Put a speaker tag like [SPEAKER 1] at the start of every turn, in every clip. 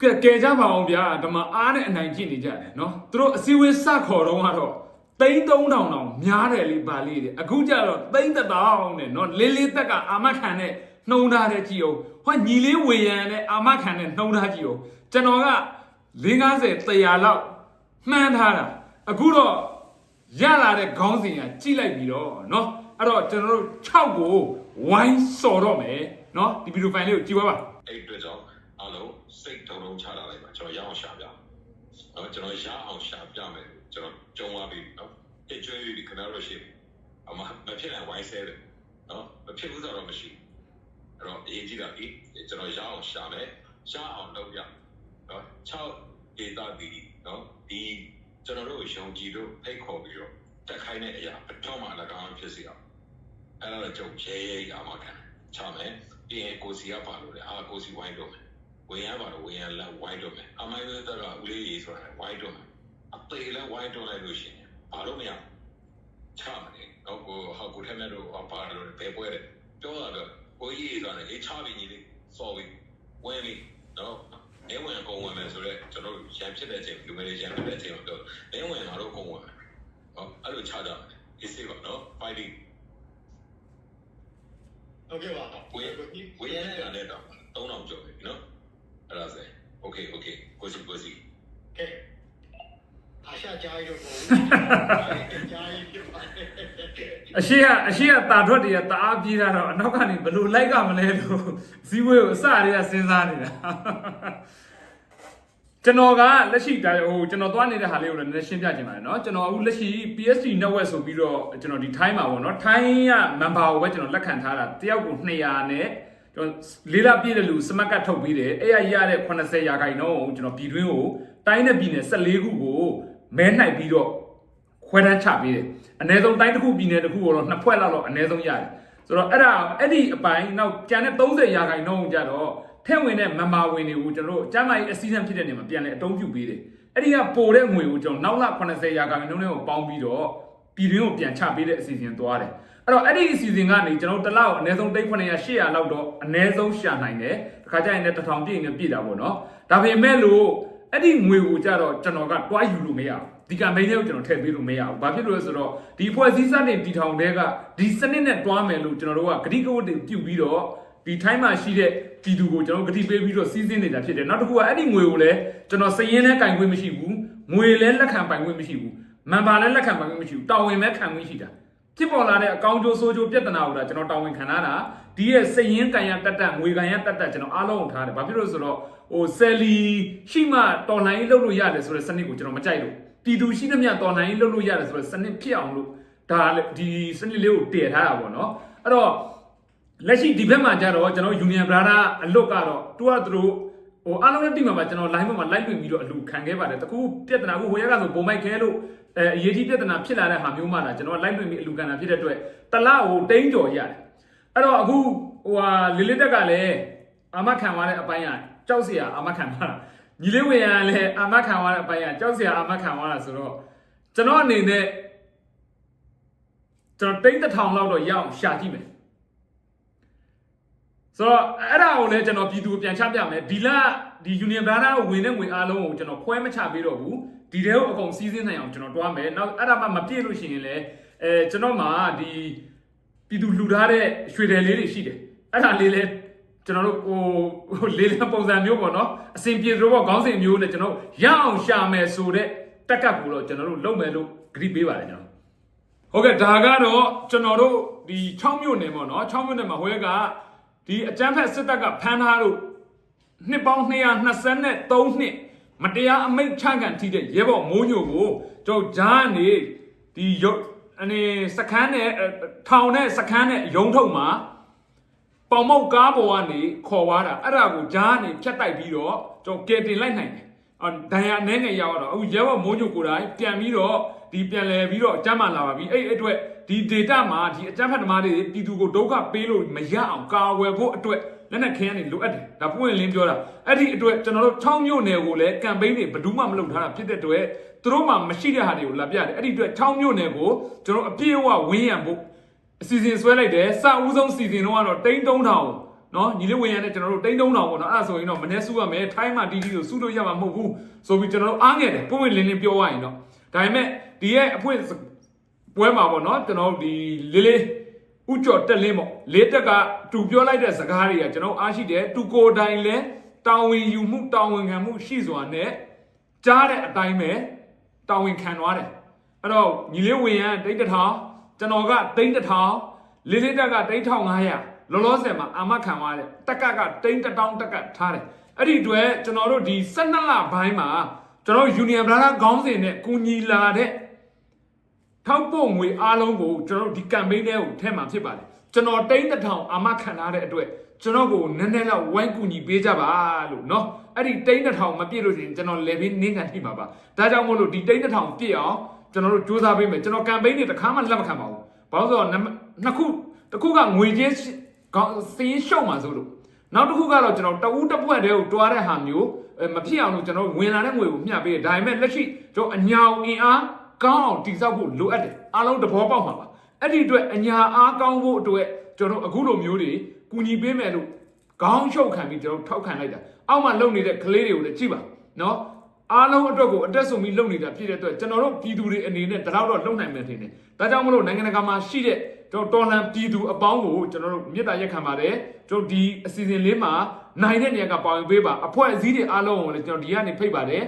[SPEAKER 1] ကဲကဲကြပါအောင်ဗျာဓမ္မအားနဲ့အနိုင်ကျင့်နေကြတယ်နော်သူတို့အစည်းအဝေးစခေါ်တော့ကတော့သိန်း3000တောင်များတယ်လေပါလေးတယ်အခုကျတော့သိန်း1000နဲ့နော်လေးလေးတက်ကအာမခံနဲ့နှုံထားတဲ့ကြည့်အောင်ဟောညီလေးဝေရန်နဲ့အာမခံနဲ့နှုံထားကြည့်အောင်ကျွန်တော်က50 100လောက်မှန်းထားတာအခုတော့ရလာတဲ့ခေါင်းစဉ်ကကြိလိုက်ပြီးတော့နော်အဲ့တော့ကျွန်တော်တို့6ကိုဝိုင်းစော်တော့မယ်နော်ဒီဗီဒီယိုဖိုင်လေးကိုကြည့်ပါပါ
[SPEAKER 2] အဲ့အတွက်ကြောင့်အားလုံး စိတ်တုံတုံချလာလိုက်ပါကျွန်တော်ရအောင်ရှာပြနော်ကျွန်တော်ရအောင်ရှာပြမယ်ကျွန်တော်ကြုံသွားပြီနော်တကြွေးပြီးခဏတော့ရှိအမမဖြစ်နိုင်ဝိုင်းဆဲတယ်နော်မဖြစ်ဘူးဆိုတော့မရှိအဲ့တော့အရေးကြီးတာဒီကျွန်တော်ရအောင်ရှာမယ်ရှာအောင်လုပ်ရနော်6ဒေတာဒီနော်ဒီကျွန်တော်တို့ရုံကြည်တို့ဖိတ်ခေါ်ပြီးတော့တက်ခိုင်းတဲ့အရာအတော့မှ၎င်းဖြစ်စီအောင်အဲ့ဒါတော့ကြုံရဲရဲအာမခံချမယ်ပြီးရင်ကိုစီကပါလို့လေအာကိုစီဝိုင်းလို့မယ် ဝင်ရပါတော့ဝင်ရလဲဝိုင်းတော့မယ်အမိုင်းဝဲတက်ကဦးလေးကြီးဆိုတာဝိုင်းတော့မယ်အသေးလဲဝိုင်းတော့လိုက်လို့ရှိရင်ဘာလို့မရချမယ်တော့ကိုဟောက်ကိုထဲမဲ့တော့ဘာလို့ဘယ်ပွဲလဲပြောတာတော့ကိုကြီးဆိုတာလေအေးချပြီညီလေးစော်ပြီဝင်ပြီတော့နေဝင်ကုန်ဝင်မယ်ဆိုတော့ကျွန်တော်ရန်ဖြစ်တဲ့အချိန်လူမလေးရန်ဖြစ်တဲ့အချိန်မှာပြောနေဝင်ငါတို့ကုန်ဝင်မယ်ဟောအဲ့လိုချကြမယ်အေးစေးပါနော် fighting
[SPEAKER 3] ဟုတ်ကဲ့ပါ
[SPEAKER 2] ဝင်ဝင်ရတဲ့တော့3000ကျော်ပြီနော် အဲ့ဒါဆို okay okay ကိုစီကိုစီ
[SPEAKER 3] ကဲအာရှကြားရတော့ဘူးကြားရဖြစ်ပါတယ်
[SPEAKER 1] အရှိကအရှိကတာထွက်တွေကတအားပြေးတာတော့အနောက်ကနေဘယ်လိုလိုက်ကမလဲလို့ဇီးဝေးကိုအစတွေကစဉ်းစားနေတာကျွန်တော်ကလက်ရှိဒါဟိုကျွန်တော်သွားနေတဲ့ဟာလေးကိုလည်းနည်းနည်းရှင်းပြချင်ပါတယ်เนาะကျွန်တော်အခုလက်ရှိ PSD network ဆိုပြီးတော့ကျွန်တော်ဒီ time မှာပေါ့เนาะ time က member ကိုပဲကျွန်တော်လက်ခံထားတာတယောက်ကို200နဲ့ ကျွန်တော်လေးလာပြည့်တဲ့လူစမတ်ကတ်ထုတ်ပြီးတယ်အဲ့ရရတဲ့80ရာခိုင်နှုန်းကိုကျွန်တော်ပြည်တွင်းကိုတိုင်းနဲ့ပြည်နယ်14ခုကိုမဲနိုင်ပြီးတော့ခွဲတန်းချပေးတယ်အနည်းဆုံးတိုင်းတစ်ခုပြည်နယ်တစ်ခုကိုတော့နှစ်ဖွဲ့လောက်တော့အနည်းဆုံးရတယ်ဆိုတော့အဲ့ဒါအဲ့ဒီအပိုင်းနောက်ကျန်တဲ့30ရာခိုင်နှုန်းကြတော့ထည့်ဝင်တဲ့မမာဝင်တွေကိုကျွန်တော်တို့အကျမ်းမာရေးအစည်းအဝေးဖြစ်တဲ့နေရာမှာပြန်လဲအတုံးပြုပေးတယ်အဲ့ဒီကပိုတဲ့ငွေကိုကျွန်တော်နောက်လ80ရာခိုင်နှုန်းနဲ့ကိုပေါင်းပြီးတော့ပြည်တွင်းကိုပြန်ချပေးတဲ့အစီအစဉ်သွားတယ် အဲ့တော့အဲ့ဒီအစီအစဉ်ကနေကျွန်တော်တို့တစ်လောက်အနည်းဆုံးတိတ်900 800လောက်တော့အနည်းဆုံးရှာနိုင်တယ်တခါကျရင်လည်း1000ပြည့်ရင်ပြည့်တာပေါ့နော်ဒါပေမဲ့လို့အဲ့ဒီငွေကိုကြတော့ကျွန်တော်ကတွားယူလို့မရဘူးဒီကမိန်းလေးကိုကျွန်တော်ထည့်ပေးလို့မရဘူးဘာဖြစ်လို့လဲဆိုတော့ဒီဖွဲ့စည်းစတင်တီထောင်တဲ့ကဒီစနစ်နဲ့တွားမယ်လို့ကျွန်တော်တို့ကဂတိကဝတ်တွေပြုတ်ပြီးတော့ဒီထိုင်းမှာရှိတဲ့ပြည်သူကိုကျွန်တော်ဂတိပေးပြီးတော့စီးစင်းနေတာဖြစ်တယ်နောက်တစ်ခုကအဲ့ဒီငွေကိုလည်းကျွန်တော်စည်ရင်းနဲ့ကင်ခွင့်မရှိဘူးငွေလည်းလက်ခံပိုင်ခွင့်မရှိဘူးမန်ပါလည်းလက်ခံပိုင်ခွင့်မရှိဘူးတာဝန်ပဲခံခွင့်ရှိတာ ဖြစ်ပေါ်လာတဲ့အကောင့်ကျိုးဆိုးကျိုးပြဿနာကိုဒါကျွန်တော်တာဝန်ခံရတာဒီရဲ့စည်ရင်းကန်ရတက်တက်ငွေကန်ရတက်တက်ကျွန်တော်အားလုံးကိုထားတယ်ဘာဖြစ်လို့လဲဆိုတော့ဟိုဆယ်လီရှိမှတော်လိုင်းလုပ်လို့ရတယ်ဆိုတဲ့စနစ်ကိုကျွန်တော်မကြိုက်လို့ပြည်သူရှိသမျှတော်နိုင်လုပ်လို့ရတယ်ဆိုတော့စနစ်ဖြစ်အောင်လို့ဒါဒီစနစ်လေးကိုတည်ထားတာပေါ့နော်အဲ့တော့လက်ရှိဒီဘက်မှာကြတော့ကျွန်တော် Union Brother အလွတ်ကတော့သူကသူတို့ဟိုအားလုံးနဲ့တိမှာပါကျွန်တော် line ပေါ်မှာ live တွေ့ပြီးတော့အလူခံခဲ့ပါတယ်တခုပြဿနာကိုဟိုရက်ကဆိုပုံမိုက်ခဲလို့ အဲအရေးကြီးပြဿနာဖြစ်လာတဲ့ဟာမျိုးမှလာကျွန်တော် live တွေ့ပြီးအလူခံတာဖြစ်တဲ့အတွက်တလားကိုတိန်းကြော်ရတယ်အဲ့တော့အခုဟိုဟာလီလစ်တက်ကလည်းအာမခံသွားတဲ့အပိုင်းကကြောက်စရာအာမခံသွားတာညီလေးဝင်ရလည်းအာမခံသွားတဲ့အပိုင်းကကြောက်စရာအာမခံသွားတာဆိုတော့ကျွန်တော်အနေနဲ့ကျွန်တော်တိတ်တစ်ထောင်လောက်တော့ရအောင်ရှာကြည့်မယ်ဆိုတော့အဲ့ဒါကိုလည်းကျွန်တော်ပြည်သူကိုပြန်ချပြမယ်ဒီလဒီ Union Brother ကိုဝင်တဲ့ငွေအားလုံးကိုကျွန်တော်ခွဲမချပေးတော့ဘူး ဒီတဲကိုအကုန်စီးစင်းနိုင်အောင်ကျွန်တော်တွားမယ်နောက်အဲ့ဒါမှမပြည့်လို့ရှိရင်လည်းအဲကျွန်တော်မှာဒီပြည်သူလှူထားတဲ့ရွှေတယ်လေးတွေရှိတယ်အဲ့ဒါလေးလည်းကျွန်တော်တို့ဟိုဟိုလေးလံပုံစံမျိုးပေါ့နော်အစဉ်ပြေသလိုပေါ့ခေါင်းစဉ်မျိုးနဲ့ကျွန်တော်ရအောင်ရှာမယ်ဆိုတဲ့တက်ကပ်ကိုတော့ကျွန်တော်တို့လုပ်မယ်လို့ဂရုပေးပါတယ်ကျွန်တော်ဟုတ်ကဲ့ဒါကတော့ကျွန်တော်တို့ဒီ6မြို့နယ်ပေါ့နော်6မြို့နယ်မှာဟိုရက်ကဒီအကြမ်းဖက်စစ်တပ်ကဖမ်းထားလို့နှစ်ပေါင်း223နှစ် မတရားအမိန့်ချခံထိတဲ့ရဲဘော်မိုးညိုကိုကျွန်တော်ဂျားနေဒီရုပ်အနေစခန်းနဲ့ထောင်နဲ့စခန်းနဲ့ရုံးထုတ်မှာပေါင်မောက်ကားပေါ်ကနေခေါ်သွားတာအဲ့ဒါကိုဂျားကနေဖြတ်တိုက်ပြီးတော့ကျွန်တော်ကယ်တင်လိုက်နိုင်တယ်အော်ဒဏ်ရာအနှဲငယ်ရောက်တော့အခုရဲဘော်မိုးညိုကိုယ်တိုင်ပြန်ပြီးတော့ဒီပြန်လဲပြီးတော့အကြမ်းမှလာပါပြီအဲ့အဲ့အတွက်ဒီ data မှာဒီအကြမ်းဖက်သမားတွေပြည်သူကိုဒုက္ခပေးလို့မရအောင်ကာဝယ်ဖို့အတွက် လက်နက်ခဲရနေလိုအပ်တယ်ဒါပွင့်လင်းပြောတာအဲ့ဒီအတွက်ကျွန်တော်တို့6မြို့နယ်ကိုလည်းကမ်ပိန်းတွေဘယ်သူမှမလုပ်ထားတာဖြစ်တဲ့အတွက်သူတို့မှမရှိတဲ့ဟာတွေကိုလာပြတယ်အဲ့ဒီအတွက်6မြို့နယ်ကိုကျွန်တော်အပြည့်အဝဝင်းရံဖို့အစီအစဉ်ဆွဲလိုက်တယ်စအဦးဆုံးစီစဉ်တော့ကတော့တိန်း3000နော်ညီလေးဝင်ရတဲ့ကျွန်တော်တို့တိန်းတုံးတော်ပေါ့နော်အဲ့ဒါဆိုရင်တော့မနေ့စုရမယ်ထိုင်းမှာတီးတီးဆိုစုလို့ရမှာမဟုတ်ဘူးဆိုပြီးကျွန်တော်တို့အားငယ်တယ်ပုံဝင်လင်းလင်းပြောရရင်တော့ဒါပေမဲ့ဒီရဲ့အဖွင့်ပွဲမှာပေါ့နော်ကျွန်တော်တို့ဒီလေးလေး ဥကျော်တက်လင်းပေါ့လေးတက်ကတူပြောလိုက်တဲ့စကားတွေကကျွန်တော်အားရှိတယ်တူကိုတိုင်လဲတာဝန်ယူမှုတာဝန်ခံမှုရှိစွာနဲ့ကြားတဲ့အတိုင်းပဲတာဝန်ခံသွားတယ်အဲ့တော့ညီလေးဝင်ရတိတ်တထောင်ကျွန်တော်ကတိတ်တထောင်လေးလေးတက်ကတိတ်ထောင်900လောလောဆယ်မှာအာမခံသွားတယ်တက်ကကတိတ်တထောင်တက်ကထားတယ်အဲ့ဒီအတွက်ကျွန်တော်တို့ဒီ12လပိုင်းမှာကျွန်တော် Union Brother ခေါင်းစဉ်နဲ့ကူညီလာတဲ့ ထောက်ပို့ငွေအားလုံးကိုကျွန်တော်တို့ဒီ campaign ထဲကိုထည့်မှာဖြစ်ပါတယ်ကျွန်တော်တိန်းတစ်ထောင်အာမခံထားတဲ့အတွက်ကျွန်တော်ကိုနည်းနည်းတော့ဝိုင်းကူညီပေးကြပါလို့เนาะအဲ့ဒီတိန်းတစ်ထောင်မပြည့်လို့ရှိရင်ကျွန်တော် level နင်းခံထိမှာပါဒါကြောင့်မို့လို့ဒီတိန်းတစ်ထောင်ပြည့်အောင်ကျွန်တော်တို့စူးစမ်းပေးမယ်ကျွန်တော် campaign တွေတစ်ခါမှလက်မခံပါဘူးဘာလို့လဲဆိုတော့နှစ်ခုတစ်ခုကငွေချင်းကောင်းစင်းရှုံမှာဆိုလို့နောက်တစ်ခုကတော့ကျွန်တော်တဦးတစ်ပွက်တည်းကိုတွားတဲ့ဟာမျိုးမဖြစ်အောင်လို့ကျွန်တော်ဝင်လာတဲ့ငွေကိုမျှပေးတယ်ဒါပေမဲ့လက်ရှိကျွန်တော်အညာအောင်အင်အား ကောင်းအောင်တည်ဆောက်ဖို့လိုအပ်တယ်အားလုံးသဘောပေါက်မှာပါအဲ့ဒီအတွက်အညာအားကောင်းဖို့အတွက်ကျွန်တော်အခုလိုမျိုးတွေကူညီပေးမယ်လို့ခေါင်းရှုပ်ခံပြီးကျွန်တော်ထောက်ခံလိုက်တာအောက်မှာလုံနေတဲ့ကလေးတွေကိုလည်းကြည့်ပါနော်အားလုံးအတွက်ကိုအတက်ဆုံးပြီးလုံနေတာဖြစ်တဲ့အတွက်ကျွန်တော်တို့ပြည်သူတွေအနေနဲ့တလောက်တော့လုံနိုင်မယ်ထင်တယ်ဒါကြောင့်မလို့နိုင်ငံတကာမှာရှိတဲ့ကျွန်တော်တော်လန်ပြည်သူအပေါင်းကိုကျွန်တော်တို့မေတ္တာရက်ခံပါတယ်ကျွန်တော်ဒီအစီအစဉ်လေးမှာနိုင်တဲ့နေရာကပါဝင်ပေးပါအဖွဲ့အစည်းတွေအားလုံးကိုလည်းကျွန်တော်ဒီကနေဖိတ်ပါတယ်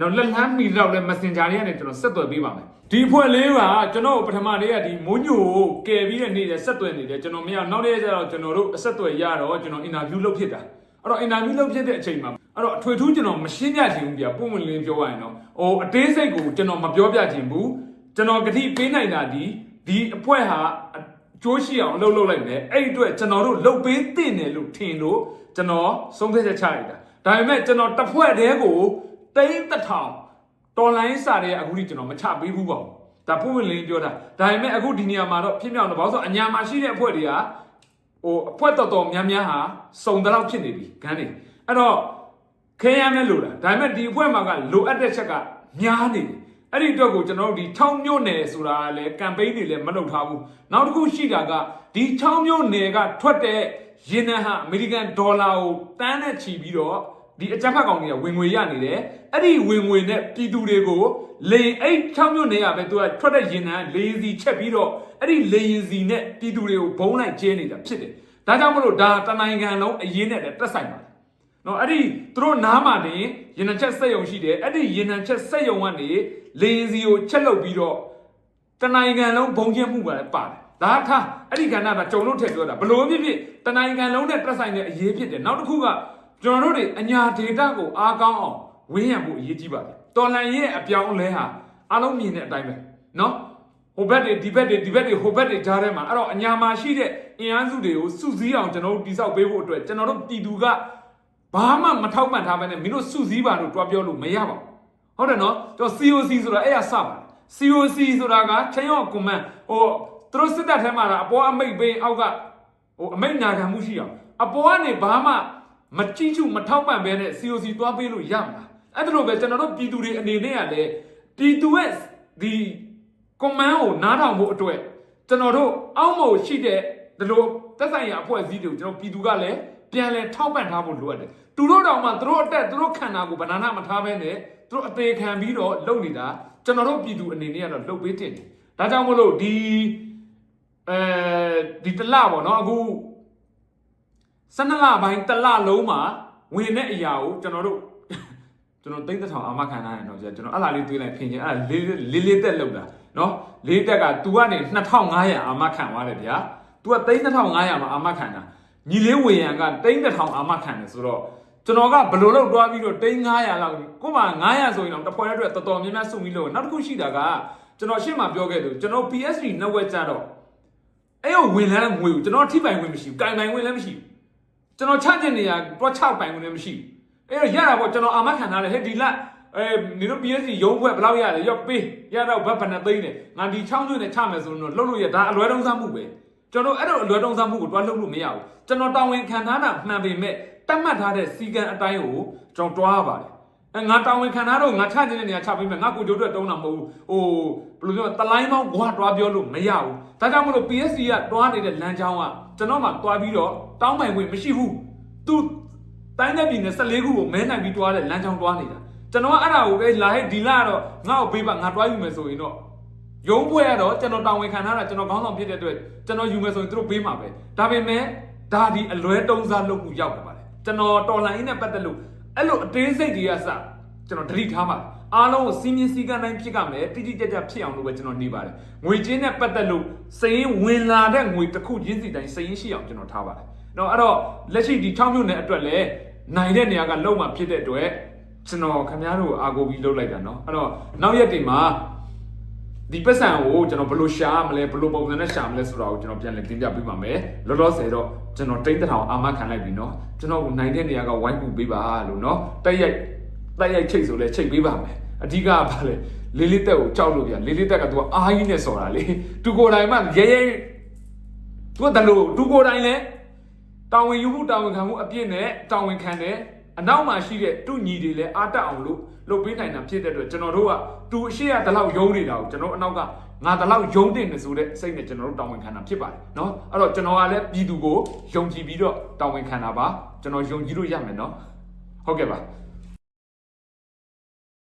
[SPEAKER 1] နော်လက်လန်းမီတော့လဲ messenger တွေကနေကျွန်တော်ဆက်သွယ်ပေးပါမယ်ဒီဖွဲ့လေးကကျွန်တော်ပထမလေးကဒီမိုးညိုကိုကယ်ပြီးတဲ့နေ့ကျဆက်သွယ်နေတယ်ကျွန်တော်မရနောက်နေ့ကျတော့ကျွန်တော်တို့အဆက်သွယ်ရတော့ကျွန်တော် interview လုပ်ဖြစ်တာအဲ့တော့ interview လုပ်ဖြစ်တဲ့အချိန်မှာအဲ့တော့အထွေထူးကျွန်တော်မရှင်းပြချင်ဘူးပြပုံမှန်လင်းပြောရရင်တော့ဟိုအသေးစိတ်ကိုကျွန်တော်မပြောပြချင်ဘူးကျွန်တော်ဂတိပေးနိုင်တာဒီဒီအဖွဲဟာအကျိုးရှိအောင်အလုပ်လုပ်လိုက်မယ်အဲ့ဒီအတွက်ကျွန်တော်တို့လုပ်ပေးသင့်တယ်လို့ထင်လို့ကျွန်တော်ဆုံးဖြတ်ချက်ချလိုက်တာဒါပေမဲ့ကျွန်တော်တစ်ဖွဲ့တည်းကို တိမ့်တစ်ထောင်တော်လိုင်းစာတွေကအခုထိကျွန်တော်မချပေးဘူးပေါ့ဒါပုံဝင်လင်းပြောတာဒါပေမဲ့အခုဒီနေရာမှာတော့ဖြစ်မြောက်တော့ဘာလို့ဆိုအညာမှာရှိတဲ့အဖွဲ့တွေကဟိုအဖွဲ့တော်တော်များများဟာစုံတလောက်ဖြစ်နေပြီခန်းနေအဲ့တော့ခဲရမ်းမဲ့လို့လားဒါပေမဲ့ဒီအဖွဲ့မှာကလိုအပ်တဲ့ချက်ကများနေတယ်အဲ့ဒီအတွက်ကိုကျွန်တော်တို့ဒီ6မြို့နယ်ဆိုတာလည်းကမ်ပိန်းတွေလည်းမလုပ်ထားဘူးနောက်တစ်ခုရှိတာကဒီ6မြို့နယ်ကထွက်တဲ့ရင်းနှံဟာအမေရိကန်ဒေါ်လာကိုတန်းနဲ့ချီပြီးတော့ ဒီအကြမ်းဖက်ကောင်တွေကဝင်ငွေရနေတယ်အဲ့ဒီဝင်ငွေနဲ့ပြည်သူတွေကိုလေအဲ့6မြို့နေရပဲသူကထွက်တဲ့ရင်နံလေရင်စီချက်ပြီးတော့အဲ့ဒီလေရင်စီနဲ့ပြည်သူတွေကိုဘုံလိုက်ကျဲနေတာဖြစ်တယ်ဒါကြောင့်မလို့ဒါတနိုင်ငံလုံးအရင်နဲ့လည်းတက်ဆိုင်ပါတယ်နော်အဲ့ဒီသူတို့နားမှာနေရင်နံချက်စက်ယုံရှိတယ်အဲ့ဒီရင်နံချက်စက်ယုံကနေလေရင်စီကိုချက်လုပ်ပြီးတော့တနိုင်ငံလုံးဘုံကျင်းမှုပဲပါတယ်ဒါထားအဲ့ဒီကဏ္ဍကကြုံလို့ထည့်ပြောတာဘလို့ဖြစ်ဖြစ်တနိုင်ငံလုံးနဲ့တက်ဆိုင်တဲ့အရေးဖြစ်တယ်နောက်တစ်ခုက ကျွန်တော်တို့တွေအညာဒေတာကိုအားကောင်းအောင်ဝင်းရံဖို့အရေးကြီးပါတယ်တော်လန်ရဲ့အပြောင်းအလဲဟာအားလုံးမြင်တဲ့အတိုင်းပဲเนาะဟိုဘက်တွေဒီဘက်တွေဒီဘက်တွေဟိုဘက်တွေကြားထဲမှာအဲ့တော့အညာမှာရှိတဲ့အင်အားစုတွေကိုစုစည်းအောင်ကျွန်တော်တို့တိစောက်ပေးဖို့အတွက်ကျွန်တော်တို့ပြည်သူကဘာမှမထောက်ပံ့ထားဘဲနဲ့မင်းတို့စုစည်းပါလို့တွားပြောလို့မရပါဘူးဟုတ်တယ်နော်ကျွန်တော် COC ဆိုတာအဲ့ရစပါတယ် COC ဆိုတာကချင်းရောကွန်မန့်ဟိုသူတို့စစ်တပ်ထဲမှာအပေါ်အမိတ်ပေးအောက်ကဟိုအမိတ်နာခံမှုရှိအောင်အပေါ်ကနေဘာမှ မကြည့်ချူမထောက်ပံ့ဘဲနဲ့ COC သွားပေးလို့ရမှာအဲ့ဒါလိုပဲကျွန်တော်တို့ပြည်သူတွေအနေနဲ့ကလည်းပြည်သူရဲ့ဒီ command ကိုနားထောင်ဖို့အတွက်ကျွန်တော်တို့အောက်မို့ရှိတဲ့ဒီလိုသက်ဆိုင်ရာအဖွဲ့အစည်းတွေကိုကျွန်တော်ပြည်သူကလည်းပြန်လဲထောက်ပံ့ထားဖို့လိုအပ်တယ်သူတို့တောင်မှသူတို့အတက်သူတို့ခန္ဓာကိုဗနာနာမထားဘဲနဲ့သူတို့အသေးခံပြီးတော့လုပ်နေတာကျွန်တော်တို့ပြည်သူအနေနဲ့ကတော့လုပ်ပေးတင်တယ်ဒါကြောင့်မို့လို့ဒီအဲဒီတစ်လပေါ့နော်အခု 12လပိုင်းတစ်လလုံးမှာဝင်တဲ့အရာကိုကျွန်တော်တို့ကျွန်တော်သိန်းတစ်ထောင်အာမခံထားတယ်တော့ကျွန်တော်အဲ့လာလေးတွေးလိုက်ဖင်ချင်းအဲ့လေးလေးလေးတက်လောက်တာနော်လေးတက်က तू ကနေ2500အာမခံသွားတယ်ဗျာ तू ကသိန်း2500မှာအာမခံတာညီလေးဝေရန်ကသိန်း1000အာမခံတယ်ဆိုတော့ကျွန်တော်ကဘယ်လိုလုပ်တွားပြီးတော့သိန်း900လောက်ကိုမှ900ဆိုရင်တော့တစ်ဖွဲ့အတွက်တော်တော်များများစုပြီးလို့နောက်တစ်ခုရှိတာကကျွန်တော်ရှင်းမှပြောခဲ့တယ်ကျွန်တော် PSD network ကြတော့အဲ့ဟိုဝင်လန်းငွေကိုကျွန်တော်ထိပိုင်ဝင်မရှိဘူးကင်ပိုင်ဝင်လည်းမရှိဘူး ကျွန်တော်ချကျင်နေရတော့6ပိုင်ဝင်လည်းမရှိဘူးအဲ့တော့ရတာပေါ့ကျွန်တော်အာမခံထားတယ်ဟဲ့ဒီလအဲနေတို့ PSG ရုံးဘွက်ဘယ်လောက်ရတယ်ရော့ပေးရတော့ဘတ်ဘယ်နှသိန်းနဲ့ငါဒီချောင်းကျွန်းနဲ့ချမယ်ဆိုတော့လှုပ်လို့ရဒါအလွဲတုံးစားမှုပဲကျွန်တော်အဲ့တော့အလွဲတုံးစားမှုကိုတွားလှုပ်လို့မရဘူးကျွန်တော်တာဝန်ခံထားတာမှန်ပေမဲ့တတ်မှတ်ထားတဲ့စီကံအတိုင်းကိုကျွန်တော်တွားရပါတယ် အဲငါတောင်းဝင်ခံထားတော့ငါချနေတဲ့နေရာချပေးမယ်ငါကိုကြိုးအတွက်တုံးတာမဟုတ်ဘူးဟိုဘယ်လိုပြောတလိုင်းမောင်းကွာတွားပြောလို့မရဘူးဒါကြောင့်မလို့ PSG ကတွားနေတဲ့လမ်းကြောင်းကကျွန်တော်မှတွားပြီးတော့တောင်းပန်ခွင့်မရှိဘူးသူတိုင်းတဲ့ပြည်နယ်14ခုကိုမဲနိုင်ပြီးတွားတဲ့လမ်းကြောင်းတွားနေတာကျွန်တော်ကအဲ့ဒါကိုပဲလာဟဲ့ဒီလာတော့ငါ့ကိုပေးပါငါတွားယူမယ်ဆိုရင်တော့ရုံးပွဲကတော့ကျွန်တော်တောင်းဝင်ခံထားတာကျွန်တော်ခေါင်းဆောင်ဖြစ်တဲ့အတွက်ကျွန်တော်ယူမယ်ဆိုရင်သူတို့ပေးမှာပဲဒါပေမဲ့ဒါဒီအလွဲတုံးစားလုပ်မှုရောက်တယ်ပါလေကျွန်တော်တော်လိုင်းနဲ့ပတ်သက်လို့ အဲ့လိုအသေးစိတ်တွေကစ ကျွန်တော်တတိထားပါတယ်အားလုံးကိုစီးမြင်စည်းကမ်းတိုင်းဖြစ်ကမယ်တိတိကျကျဖြစ်အောင်လို့ပဲကျွန်တော်နေပါတယ်ငွေချင်းနဲ့ပတ်သက်လို့စရင်ဝင်လာတဲ့ငွေတစ်ခုချင်းစီတိုင်းစရင်ရှိအောင်ကျွန်တော်ထားပါတယ်တော့အဲ့တော့လက်ရှိဒီ6မြို့နယ်အတွက်လည်းနိုင်တဲ့နေရာကလုံးဝဖြစ်တဲ့အတွက်ကျွန်တော်ခင်ဗျားတို့ကိုအာကိုပြီးလုပ်လိုက်တာเนาะအဲ့တော့နောက်ရက်တွေမှာ ဒီပတ်စံကိုကျွန်တော်ဘယ်လိုရှာမလဲဘယ်လိုပုံစံနဲ့ရှာမလဲဆိုတာကိုကျွန်တော်ပြန်လည်တင်ပြပေးပါမယ်လောလောဆယ်တော့ကျွန်တော်တိတ်တထောင်အာမခံလိုက်ပြီเนาะကျွန်တော်ကိုနိုင်တဲ့နေရာကဝိုင်းပူပေးပါလို့เนาะတက်ရိုက် တိုက်ရိုက်ချိတ်ဆိုလဲချိတ်ပေးပါမယ်အဓိကကဘာလဲလေးလေးတက်ကိုကြောက်လို့ဗျာလေးလေးတက်က तू အားကြီးနဲ့စော်တာလေသူကိုယ်တိုင်မှရဲရဲ तू ကတလို့သူကိုယ်တိုင်လဲတာဝန်ယူမှုတာဝန်ခံမှုအပြည့်နဲ့တာဝန်ခံတယ် အနောက်မှာရှိတဲ့သူ့ညီတွေလည်းအားတက်အောင်လို့လုပ်ပေးနိုင်တာဖြစ်တဲ့အတွက်ကျွန်တော်တို့ကသူအရှိရတလောက်ယုံနေတာကိုကျွန်တော်အနောက်ကငါတလောက်ယုံတင်နေဆိုတဲ့စိတ်နဲ့ကျွန်တော်တို့တာဝန်ခံတာဖြစ်ပါတယ်เนาะအဲ့တော့ကျွန်တော်ကလည်းပြည်သူကိုယုံကြည်ပြီးတော့တာဝန်ခံတာပါကျွန်တော်ယုံကြည်လို့ရမယ်เนาะဟုတ်ကဲ့ပါ